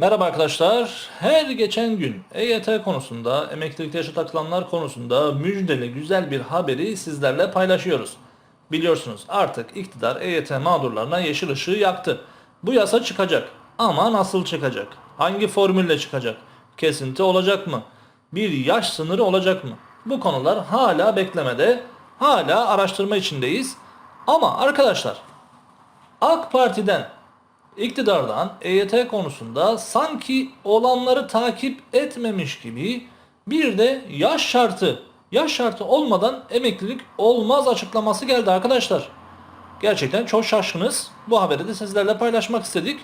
Merhaba arkadaşlar. Her geçen gün EYT konusunda, emeklilikte yaşa takılanlar konusunda müjdeli güzel bir haberi sizlerle paylaşıyoruz. Biliyorsunuz artık iktidar EYT mağdurlarına yeşil ışığı yaktı. Bu yasa çıkacak. Ama nasıl çıkacak? Hangi formülle çıkacak? Kesinti olacak mı? Bir yaş sınırı olacak mı? Bu konular hala beklemede. Hala araştırma içindeyiz. Ama arkadaşlar AK Parti'den iktidardan EYT konusunda sanki olanları takip etmemiş gibi bir de yaş şartı, yaş şartı olmadan emeklilik olmaz açıklaması geldi arkadaşlar. Gerçekten çok şaşkınız. Bu haberi de sizlerle paylaşmak istedik.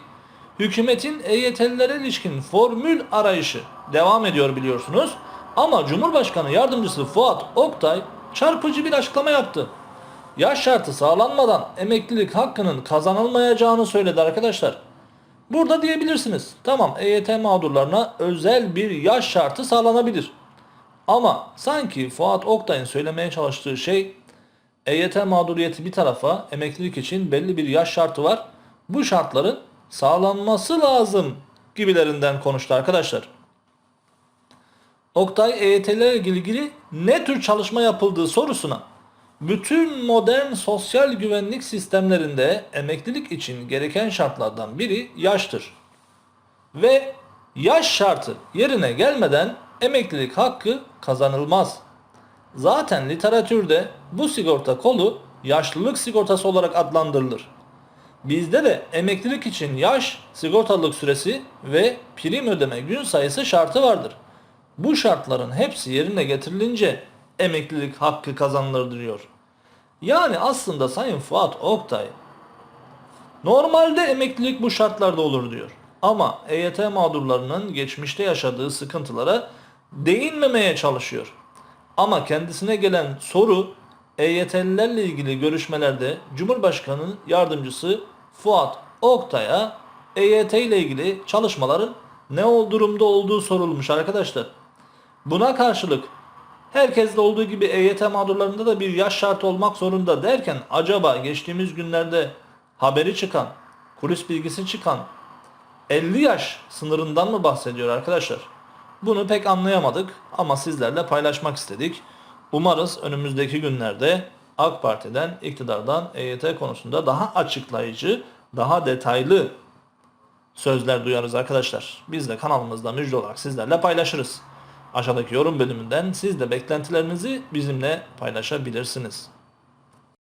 Hükümetin EYT'lilere ilişkin formül arayışı devam ediyor biliyorsunuz. Ama Cumhurbaşkanı Yardımcısı Fuat Oktay çarpıcı bir açıklama yaptı yaş şartı sağlanmadan emeklilik hakkının kazanılmayacağını söyledi arkadaşlar. Burada diyebilirsiniz. Tamam EYT mağdurlarına özel bir yaş şartı sağlanabilir. Ama sanki Fuat Oktay'ın söylemeye çalıştığı şey EYT mağduriyeti bir tarafa emeklilik için belli bir yaş şartı var. Bu şartların sağlanması lazım gibilerinden konuştu arkadaşlar. Oktay EYT'lerle ilgili ne tür çalışma yapıldığı sorusuna bütün modern sosyal güvenlik sistemlerinde emeklilik için gereken şartlardan biri yaştır. Ve yaş şartı yerine gelmeden emeklilik hakkı kazanılmaz. Zaten literatürde bu sigorta kolu yaşlılık sigortası olarak adlandırılır. Bizde de emeklilik için yaş, sigortalılık süresi ve prim ödeme gün sayısı şartı vardır. Bu şartların hepsi yerine getirilince emeklilik hakkı kazanılır diyor. Yani aslında Sayın Fuat Oktay normalde emeklilik bu şartlarda olur diyor. Ama EYT mağdurlarının geçmişte yaşadığı sıkıntılara değinmemeye çalışıyor. Ama kendisine gelen soru EYT'lilerle ilgili görüşmelerde Cumhurbaşkanı'nın yardımcısı Fuat Oktay'a EYT ile ilgili çalışmaların ne ol durumda olduğu sorulmuş arkadaşlar. Buna karşılık herkeste olduğu gibi EYT mağdurlarında da bir yaş şartı olmak zorunda derken acaba geçtiğimiz günlerde haberi çıkan, kulis bilgisi çıkan 50 yaş sınırından mı bahsediyor arkadaşlar? Bunu pek anlayamadık ama sizlerle paylaşmak istedik. Umarız önümüzdeki günlerde AK Parti'den, iktidardan EYT konusunda daha açıklayıcı, daha detaylı sözler duyarız arkadaşlar. Biz de kanalımızda müjde olarak sizlerle paylaşırız. Aşağıdaki yorum bölümünden siz de beklentilerinizi bizimle paylaşabilirsiniz.